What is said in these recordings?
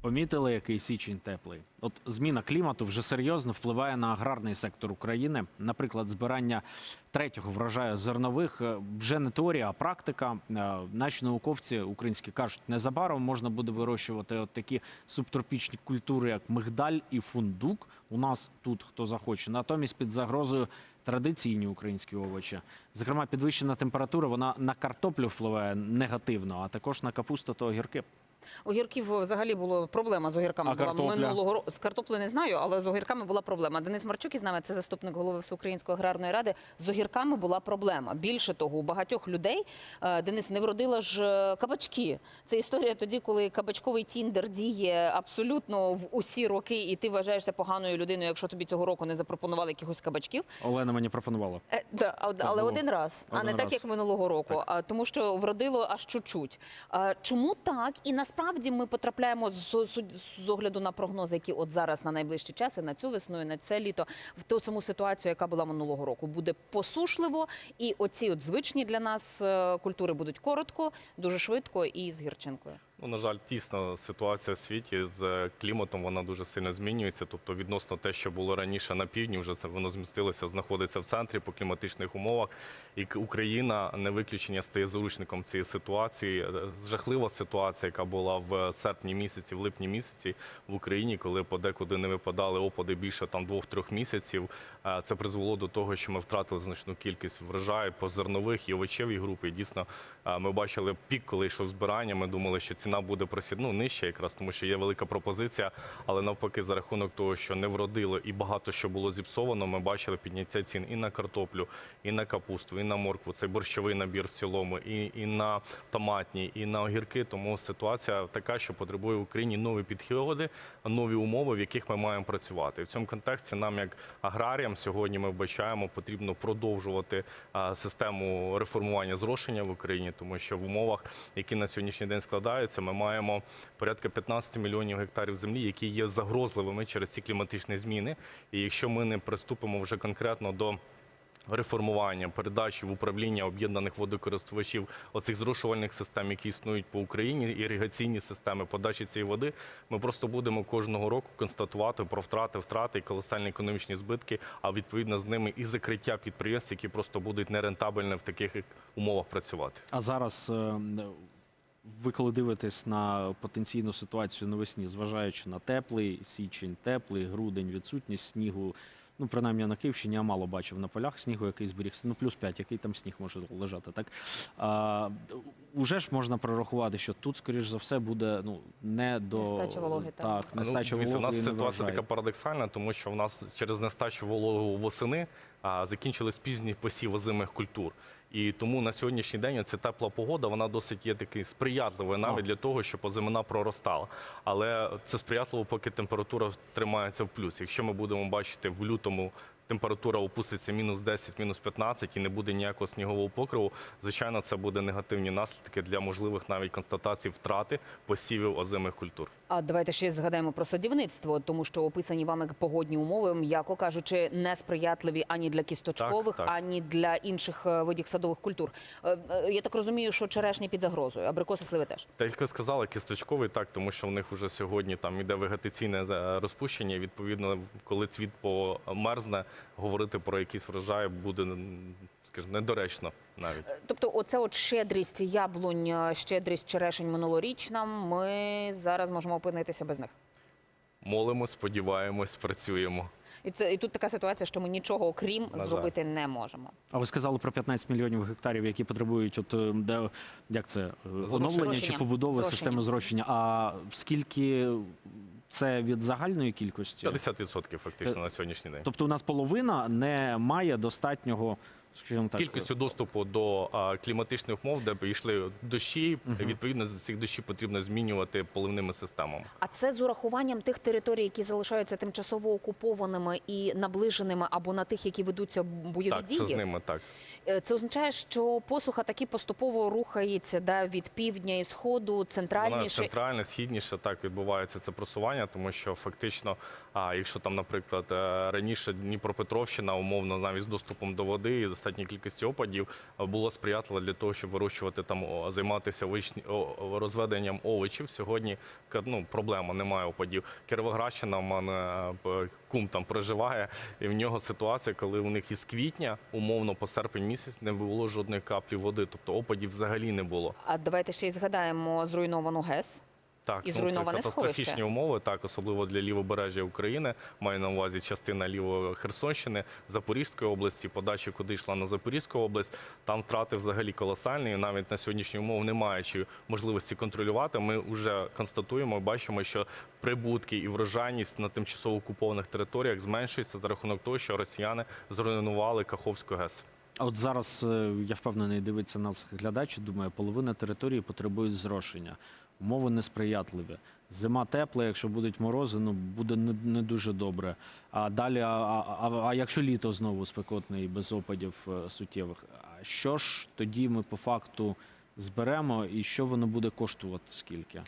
Помітили, який січень теплий. От зміна клімату вже серйозно впливає на аграрний сектор України. Наприклад, збирання третього врожаю зернових е, вже не теорія, а практика. Е, Наші науковці українські кажуть, незабаром можна буде вирощувати от такі субтропічні культури, як мигдаль і фундук. У нас тут хто захоче. Натомість під загрозою традиційні українські овочі. Зокрема, підвищена температура вона на картоплю впливає негативно, а також на капусту та огірки. Огірків взагалі була проблема з огірками. А була картопля? минулого року. З картоплею не знаю, але з огірками була проблема. Денис Марчук із нами, це заступник голови Всеукраїнської аграрної ради. З огірками була проблема. Більше того, у багатьох людей е, Денис не вродила ж е, кабачки. Це історія тоді, коли кабачковий тіндер діє абсолютно в усі роки, і ти вважаєшся поганою людиною, якщо тобі цього року не запропонували якихось кабачків. Олена мені пропонувала. Е, да, але було. один раз, а не Один так, як минулого року. Так. А тому, що вродило аж чуть-чуть. Чому так? І насправді ми потрапляємо з, з, з огляду на прогнози, які от зараз на найближчі часи, на цю весну і на це літо, в ту саму ситуацію, яка була минулого року. Буде посушливо, і оці от звичні для нас е, культури будуть коротко, дуже швидко і з гірчинкою. Ну, на жаль, тісно ситуація в світі з е, кліматом вона дуже сильно змінюється. Тобто, відносно те, що було раніше на півдні, вже це воно змістилося, знаходиться в центрі по кліматичних умовах. І Україна не виключення стає заручником цієї ситуації. Е, Жахлива ситуація, яка була в серпні місяці, в липні місяці в Україні, коли подекуди не випадали опади більше там двох-трьох місяців. Е, Це призвело до того, що ми втратили значну кількість врожаю по зернових і овочевій групі. І Дійсно, е, ми бачили пік, коли йшов збирання. Ми думали, що ціна буде просід... ну, нижча, якраз тому, що є велика пропозиція. Але навпаки, за рахунок того, що не вродило і багато що було зіпсовано, ми бачили підняття цін і на картоплю, і на капусту, і на моркву. Цей борщовий набір в цілому, і, і на томатні, і на огірки. Тому ситуація така, що потребує в Україні нові підходи, нові умови, в яких ми маємо працювати. І в цьому контексті нам, як аграріям, сьогодні ми вбачаємо, потрібно продовжувати систему реформування зрошення в Україні, тому що в умовах, які на сьогоднішній день складаються, ми маємо порядка 15 мільйонів гектарів землі, які є загрозливими через ці кліматичні зміни. І якщо ми не приступимо вже конкретно до реформування, передачі в управління об'єднаних водокористувачів оцих зрошувальних систем, які існують по Україні, іригаційні системи подачі цієї води, ми просто будемо кожного року констатувати про втрати, втрати і колосальні економічні збитки, а відповідно з ними і закриття підприємств, які просто будуть нерентабельні в таких умовах працювати. А зараз е, ви коли дивитесь на потенційну ситуацію навесні, зважаючи на теплий січень, теплий грудень, відсутність снігу. Ну, принаймні на Київщині я мало бачив на полях снігу, який зберігся. Ну, плюс 5, який там сніг може лежати. Так а, уже ж можна прорахувати, що тут, скоріш за все, буде ну не до Нестача вологи, так. так нестача Ну, вологи. У нас і не ситуація врожаю. така парадоксальна, тому що в нас через нестачу вологу восени а, закінчились пізні посів озимих культур. І тому на сьогоднішній день ця тепла погода вона досить є такий сприятливою навіть для того, щоб озимина проростала. Але це сприятливо, поки температура тримається в плюс. Якщо ми будемо бачити в лютому. Температура опуститься мінус 10, мінус 15 і не буде ніякого снігового покриву. Звичайно, це буде негативні наслідки для можливих навіть констатацій втрати посівів озимих культур. А давайте ще згадаємо про садівництво, тому що описані вами погодні умови, м'яко кажучи, несприятливі ані для кісточкових, Так, так. ані для інших е, видів садових культур. Е, е, Я так розумію, що черешні під загрозою, абрикоси сливи теж. Та як ви сказали, кісточковий так, тому що в них вже сьогодні там іде вегетаційне розпущення. Відповідно, коли цвіт померзне, говорити про якийсь врожай буде, скажімо, недоречно навіть. Е, Тобто, оце от щедрість яблунь, е, щедрість черешень минулорічна. Ми зараз можемо опинитися без них. Молимось, сподіваємось, працюємо. І це і тут така ситуація, що ми нічого окрім жаль. зробити не можемо. А ви сказали про 15 мільйонів гектарів, які потребують от е, де як це оновлення чи побудови Зрощення. системи зрощення. А скільки це від загальної кількості? 50% фактично на сьогоднішній день. Тобто у нас половина не має достатнього, скажімо так, Кількістю доступу до а, кліматичних умов, де б йшли дощі, відповідно з цих дощів потрібно змінювати поливними системами. А це з урахуванням тих територій, які залишаються тимчасово окупованими і наближеними, або на тих, які ведуться бойові Так, дії. це з ними так. Е, Це означає, що посуха таки поступово рухається да, від півдня і сходу, Вона центральніше. центральне, східніше так відбувається це просування, тому що фактично, а якщо там, наприклад, е, раніше Дніпропетровщина умовно навіть з доступом до води і достатньої кількості опадів було сприятливо для того, щоб вирощувати там, займатися розведенням овочів. Сьогодні ну, проблема, немає опадів. Кіровоградщина, в мене е, кум там проживає, і в нього ситуація, коли у них із квітня, умовно по серпень місяць, не було жодної каплі води, тобто опадів взагалі не було. А давайте ще й згадаємо зруйновану ГЕС. Так, І ну, зруйноване це катастрофічні сховище. умови, так, особливо для лівобережжя України. Маю на увазі частина лівої Херсонщини, Запорізької області, подача, куди йшла на Запорізьку область. Там втрати взагалі колосальні. Навіть на сьогоднішній умов не маючи можливості контролювати, ми вже констатуємо, бачимо, що прибутки і врожайність на тимчасово окупованих територіях зменшується за рахунок того, що росіяни зруйнували Каховську ГЕС. А от зараз е, я впевнений, дивиться нас глядач. і Думає, половина території потребують зрошення. Умови несприятливі. Зима тепла, якщо будуть морози, ну буде не, не дуже добре. А далі, а, а, а, якщо літо знову спекотне і без опадів е, суттєвих, що ж тоді ми по факту зберемо і що воно буде коштувати? Скільки?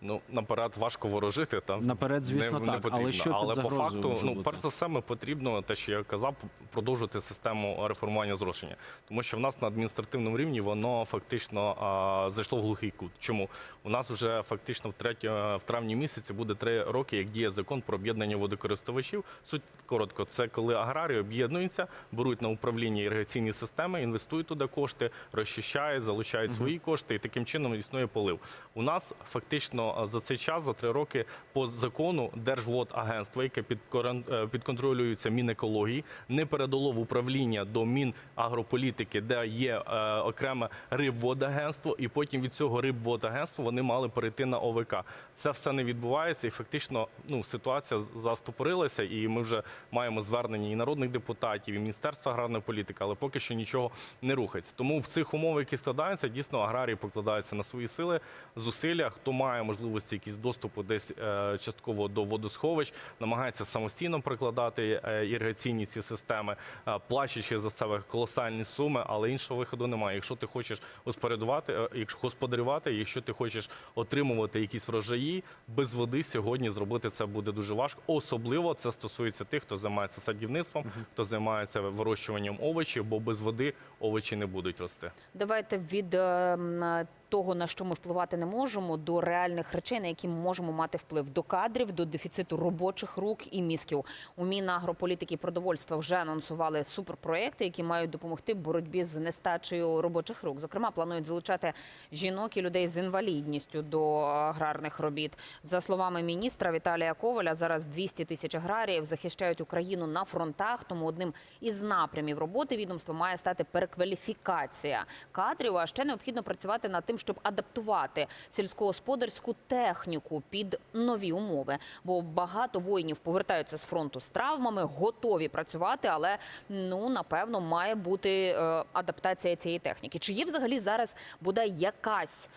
Ну наперед важко ворожити там. Наперед, звісно, так, потрібно. але що під по факту, ну бути? перш за все, ми потрібно те, що я казав, продовжувати систему реформування зрошення, тому що в нас на адміністративному рівні воно фактично а, зайшло в глухий кут. Чому у нас вже фактично в третє в травні місяці буде три роки, як діє закон про об'єднання водокористувачів. Суть коротко, це коли аграрії об'єднуються, беруть на управління іригаційні системи, інвестують туди кошти, розчищають, залучають свої кошти, і таким чином існує полив. У нас фактично за цей час, за три роки, по закону Держводагентство, яке е, підконтролюється Мінекології, не передало в управління до Мінагрополітики, де є е, окреме рибводагентство, і потім від цього рибводагентства вони мали перейти на ОВК. Це все не відбувається, і фактично ну, ситуація застопорилася, і ми вже маємо звернення і народних депутатів, і Міністерства аграрної політики, але поки що нічого не рухається. Тому в цих умовах, які складаються, дійсно аграрії покладаються на свої сили, зусилля. Хто має можливості якісь доступу десь е, частково до водосховищ, намагається самостійно прикладати е, іригаційні ці системи, е, плачучи за себе колосальні суми, але іншого виходу немає. Якщо ти хочеш господарювати, якщо господарювати, якщо ти хочеш отримувати якісь врожаї без води, сьогодні зробити це буде дуже важко. Особливо це стосується тих, хто займається садівництвом, хто займається вирощуванням овочів, бо без води овочі не будуть рости. Давайте від е, того, на що ми впливати не можемо, до реальних речей, на які ми можемо мати вплив до кадрів, до дефіциту робочих рук і мізків. У Мінагрополітики продовольства вже анонсували суперпроекти, які мають допомогти боротьбі з нестачею робочих рук. Зокрема, планують залучати жінок і людей з інвалідністю до аграрних робіт. За словами міністра Віталія Коваля, зараз 200 тисяч аграріїв захищають Україну на фронтах. Тому одним із напрямів роботи відомства має стати перекваліфікація кадрів. А ще необхідно працювати над тим, щоб адаптувати сільськогосподарську техніку під нові умови. Бо багато воїнів повертаються з фронту з травмами, готові працювати, але ну напевно має бути е, адаптація цієї техніки. Чи є взагалі зараз буде якась?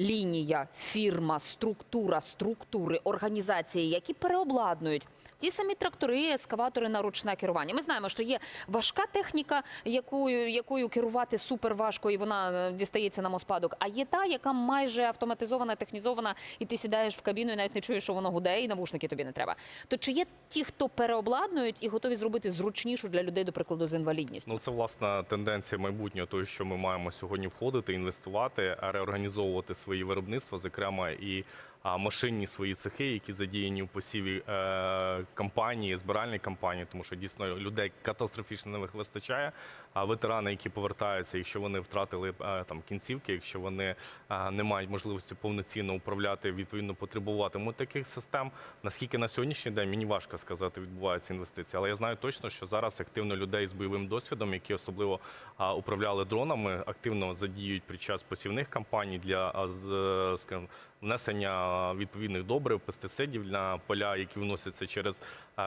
Лінія, фірма, структура, структури, організації, які переобладнують ті самі трактори, ескаватори на ручне керування. Ми знаємо, що є важка техніка, якою, якою керувати супер важко, і вона е, дістається на моспадок. А є та, яка майже автоматизована, технізована, і ти сідаєш в кабіну і навіть не чуєш, що воно гуде, і навушники тобі не треба. То чи є ті, хто переобладнують і готові зробити зручнішу для людей, до прикладу, з інвалідністю? Ну це власна тенденція майбутнього, того, що ми маємо сьогодні входити, інвестувати, реорганізовувати свої виробництва, зокрема і машинні свої цехи, які задіяні в посіві е, кампанії, збиральні кампанії, тому що дійсно людей катастрофічно не вистачає. А ветерани, які повертаються, якщо вони втратили е, там кінцівки, якщо вони е, не мають можливості повноцінно управляти, відповідно потребуватимуть таких систем. Наскільки на сьогоднішній день мені важко сказати, відбуваються інвестиції, але я знаю точно, що зараз активно людей з бойовим досвідом, які особливо а, управляли дронами, активно задіють під час посівних кампаній для а, скажімо, внесення відповідних добрив, пестицидів на поля, які вносяться через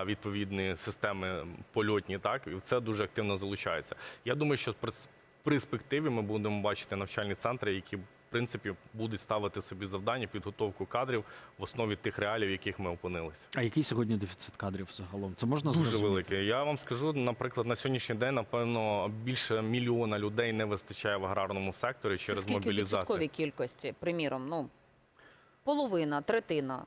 відповідні системи польотні. Так і це дуже активно залучається. Я думаю, що при перспективі ми будемо бачити навчальні центри, які в принципі будуть ставити собі завдання підготовку кадрів в основі тих реалій, в яких ми опинилися. А який сьогодні дефіцит кадрів загалом? Це можна Дуже зрозуміти? великий. Я вам скажу, наприклад, на сьогоднішній день, напевно, більше мільйона людей не вистачає в аграрному секторі Це через скільки мобілізацію. відсотковій кількості, приміром, ну половина, третина.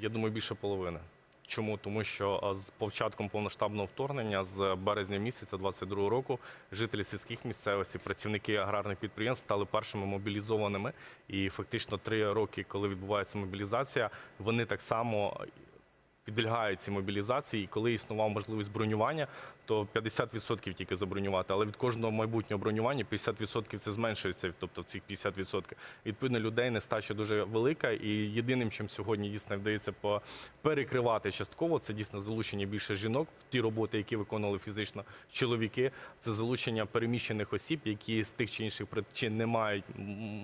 Я думаю, більше половини. Чому? Тому що з початком повноштабного вторгнення з березня місяця 22 року жителі сільських місцевостей, працівники аграрних підприємств стали першими мобілізованими. І фактично три роки, коли відбувається мобілізація, вони так само підлягають цій мобілізації. І коли існувала можливість бронювання, то 50% тільки забронювати. Але від кожного майбутнього бронювання 50% це зменшується, тобто цих 50%. Відповідно, людей нестача дуже велика. І єдиним, чим сьогодні дійсно вдається перекривати частково, це дійсно залучення більше жінок в ті роботи, які виконували фізично чоловіки. Це залучення переміщених осіб, які з тих чи інших причин не мають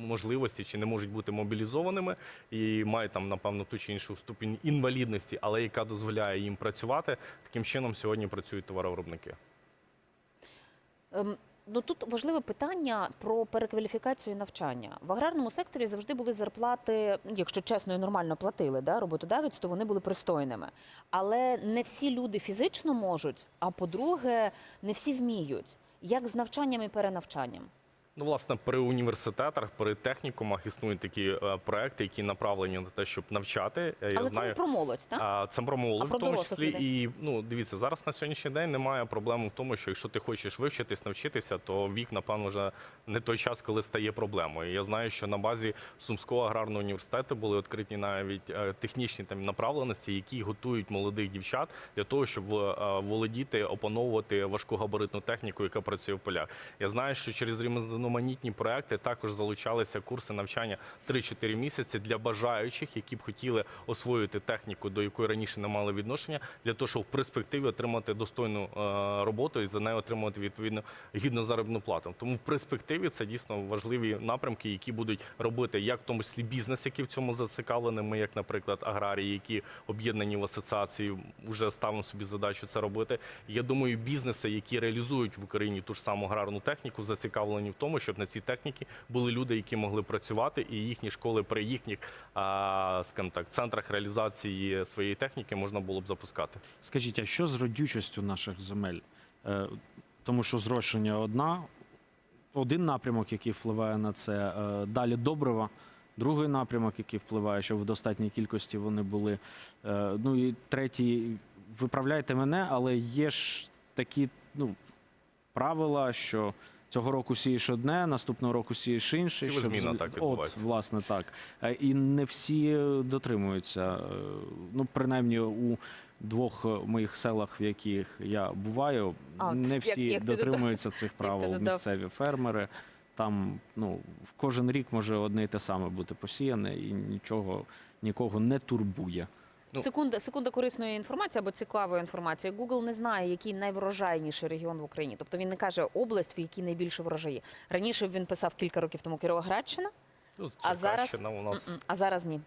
можливості чи не можуть бути мобілізованими і мають там, напевно, ту чи іншу ступінь інвалідності, але яка дозволяє їм працювати. Таким чином сьогодні працюють товаровиробники. Ем, Ну тут важливе питання про перекваліфікацію і навчання. В аграрному секторі завжди були зарплати, якщо чесно і нормально платили, да, роботодавець, то вони були пристойними. Але не всі люди фізично можуть, а по-друге, не всі вміють. Як з навчанням і перенавчанням? Ну, власне, при університетах, при технікумах існують такі е, проекти, які направлені на те, щоб навчати. Е, Я Але це знаю, не про молодь, так? А, Це про молодь, А про в тому дорослих числі. людей? І ну дивіться, зараз на сьогоднішній день немає проблеми в тому, що якщо ти хочеш вивчитись, навчитися, то вік, напевно, вже не той час, коли стає проблемою. Я знаю, що на базі Сумського аграрного університету були відкриті навіть е, технічні там направленості, які готують молодих дівчат для того, щоб е, володіти, опановувати важкогабаритну техніку, яка працює в полях. Я знаю, що через різноманітні проекти також залучалися курси навчання 3-4 місяці для бажаючих, які б хотіли освоїти техніку, до якої раніше не мали відношення, для того, щоб в перспективі отримати достойну е, роботу і за нею отримувати відповідно гідну заробітну плату. Тому в перспективі це дійсно важливі напрямки, які будуть робити як в тому числі бізнес, який в цьому зацікавлений. Ми, як, наприклад, аграрії, які об'єднані в асоціації, вже ставимо собі задачу це робити. Я думаю, бізнеси, які реалізують в Україні ту ж саму аграрну техніку, зацікавлені в тому, щоб на цій техніці були люди, які могли працювати, і їхні школи при їхніх, скажімо так, центрах реалізації своєї техніки можна було б запускати. Скажіть, а що з родючістю наших земель? Е, Тому що зрошення одна, один напрямок, який впливає на це, е, далі добрива, другий напрямок, який впливає, щоб в достатній кількості вони були. Е, Ну і третій, виправляйте мене, але є ж такі ну, правила, що. Цього року сієш одне, наступного року сієш інше. Сівозміна щоб з- так От, власне, так. Е, І не всі дотримуються. Е, Ну, принаймні, у двох моїх селах, в яких я буваю, А, от не всі як додав- дотримуються цих правил. Місцеві фермери. Там ну, в кожен рік може одне і те саме бути посіяне, і нічого нікого не турбує. Ну- Секунда, секунда корисної інформації або цікавої інформації. Google не знає, який найврожайніший регіон в Україні. Тобто він не каже область, в якій найбільше врожаї. Раніше він писав кілька років тому Кіровоградщина, Ну, А зараз- у нас а зараз ні.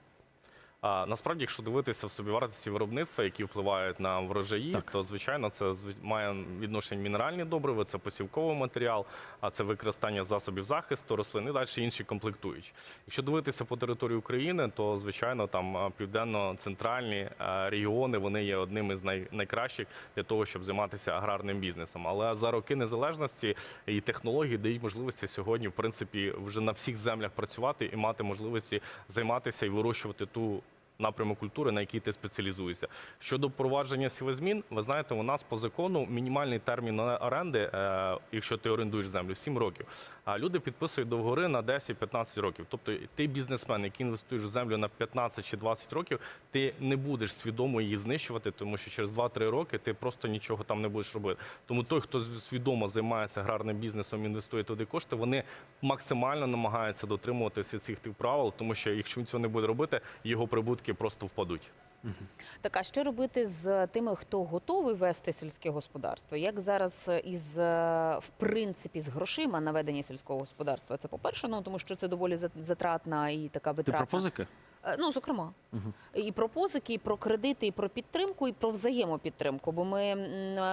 А насправді, якщо дивитися в собівартості виробництва, які впливають на врожаї, Так. то звичайно це має відношення мінеральні добрива, це посівковий матеріал, а це використання засобів захисту, рослин і далі інші комплектуючі. Якщо дивитися по території України, то звичайно там південно-центральні регіони вони є одними з най- найкращих для того, щоб займатися аграрним бізнесом. Але за роки незалежності і технології дають можливості сьогодні, в принципі, вже на всіх землях працювати і мати можливості займатися і вирощувати ту напрямок культури, на який ти спеціалізуєшся. Щодо впровадження сівозмін, ви знаєте, у нас по закону мінімальний термін оренди, е, якщо ти орендуєш землю, 7 років. А люди підписують договори на 10-15 років. Тобто ти бізнесмен, який інвестуєш в землю на 15 чи 20 років, ти не будеш свідомо її знищувати, тому що через 2-3 роки ти просто нічого там не будеш робити. Тому той, хто свідомо займається аграрним бізнесом, інвестує туди кошти, вони максимально намагаються дотримуватися цих тих правил, тому що якщо він цього не буде робити, його прибутки просто впадуть. Так, а що робити з тими, хто готовий вести сільське господарство? Як зараз із е, в принципі з грошима на ведення сільського господарства? Це по-перше, ну тому що це доволі затратна і така Ти про позики? Е, Ну, зокрема, і про позики, і про кредити, і про підтримку, і про взаємопідтримку. Бо ми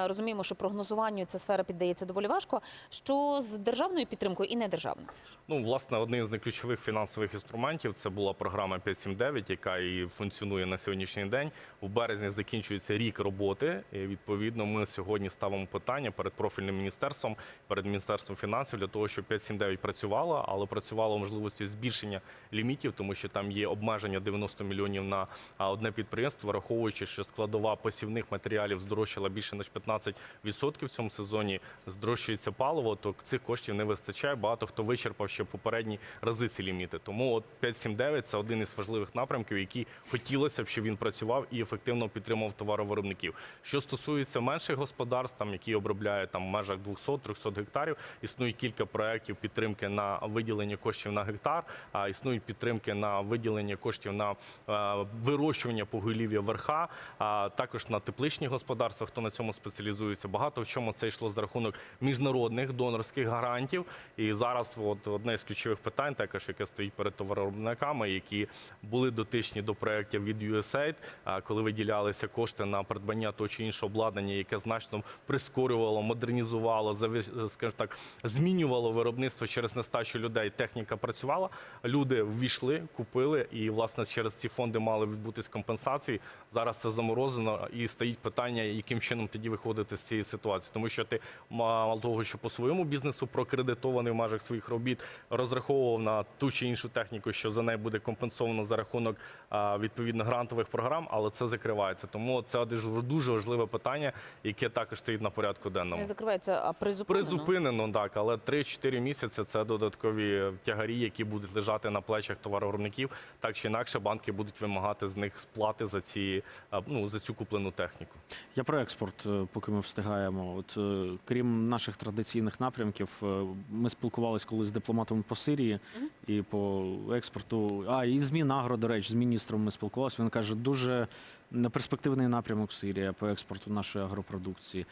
розуміємо, що прогнозуванню ця сфера піддається доволі важко. Що з державною підтримкою і недержавною? Ну, власне, одним з найключових фінансових інструментів це була програма 579, яка і функціонує на сьогоднішній день. У березні закінчується рік роботи. І відповідно, ми сьогодні ставимо питання перед профільним міністерством, перед міністерством фінансів для того, щоб 579 працювала, але працювала можливості збільшення лімітів, тому що там є обмеження обмеження 90 мільйонів на одне підприємство, враховуючи, що складова посівних матеріалів здорожчала більше ніж 15% в цьому сезоні. Здорожчується паливо, то цих коштів не вистачає. Багато хто вичерпав ще попередні рази ці ліміти. Тому от 5.7.9 – це один із важливих напрямків, які хотілося б, щоб він працював і ефективно підтримував товаровиробників. Що стосується менших господарств, там які обробляють там в межах 200-300 гектарів, існує кілька проєктів підтримки на виділення коштів на гектар. А існують підтримки на виділення коштів на е, вирощування поголів'я верха, а також на тепличні господарства, хто на цьому спеціалізується. Багато в чому це йшло за рахунок міжнародних донорських гарантів. І зараз от одне з ключових питань, також яке стоїть перед товаровиробниками, які були дотичні до проєктів від USAID, а, коли виділялися кошти на придбання того чи іншого обладнання, яке значно прискорювало, модернізувало, зави- скажімо так, змінювало виробництво через нестачу людей. Техніка працювала, люди ввійшли, купили, і власне через ці фонди мали відбутись компенсації. Зараз це заморозено і стоїть питання, яким чином тоді виходити з цієї ситуації, тому що ти мало того, що по своєму бізнесу прокредитований в межах своїх робіт, розраховував на ту чи іншу техніку, що за неї буде компенсовано за рахунок відповідно грантових програм, але це закривається. Тому це дуже дуже важливе питання, яке також стоїть на порядку денному. Не закривається, а призупинено. Призупинено так, але 3-4 місяці це додаткові тягарі, які будуть лежати на плечах товаровиробників. Так чи інакше, банки будуть вимагати з них сплати за ці а, ну за цю куплену техніку. Я про експорт, е, поки ми встигаємо. От е, крім наших традиційних напрямків, е, ми спілкувалися колись з дипломатом по Сирії і по експорту. А і з Мінагро, до речі, з міністром ми спілкувалися. Він каже, дуже перспективний напрямок Сирія по експорту нашої агропродукції.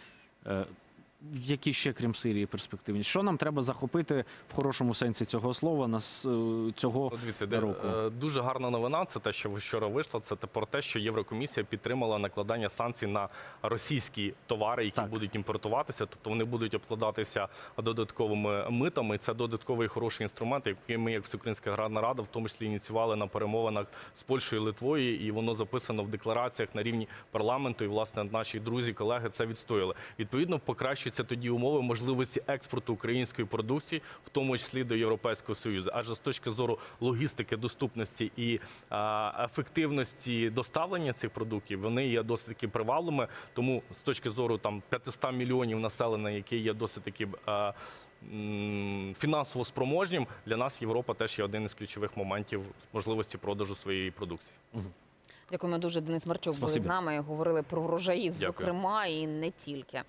Які ще крім Сирії перспективні? Що нам треба захопити в хорошому сенсі цього слова на е, цього Дивіться, року? е, дуже гарна новина. Це те, що вчора вийшло. Це те про те, що Єврокомісія підтримала накладання санкцій на російські товари, які Так. будуть імпортуватися. Тобто вони будуть обкладатися додатковими митами. Це додатковий хороший інструмент, який ми, як Всеукраїнська аграрна рада, в тому числі ініціювали на перемовинах з Польщею і Литвою, і воно записано в деклараціях на рівні парламенту. І власне наші друзі, колеги це відстояли. Відповідно, покращуються тоді умови можливості експорту української продукції, в тому числі до Європейського союзу. Адже з точки зору логістики, доступності і а, ефективності доставлення цих продуктів, вони є досить таки привалими. Тому з точки зору там 500 мільйонів населення, яке є досить таки. а, Фінансово спроможнім для нас Європа теж є один із ключових моментів можливості продажу своєї продукції. Дякуємо дуже, Денис Марчук були з нами. Говорили про врожаї, Дякую. зокрема, і не тільки.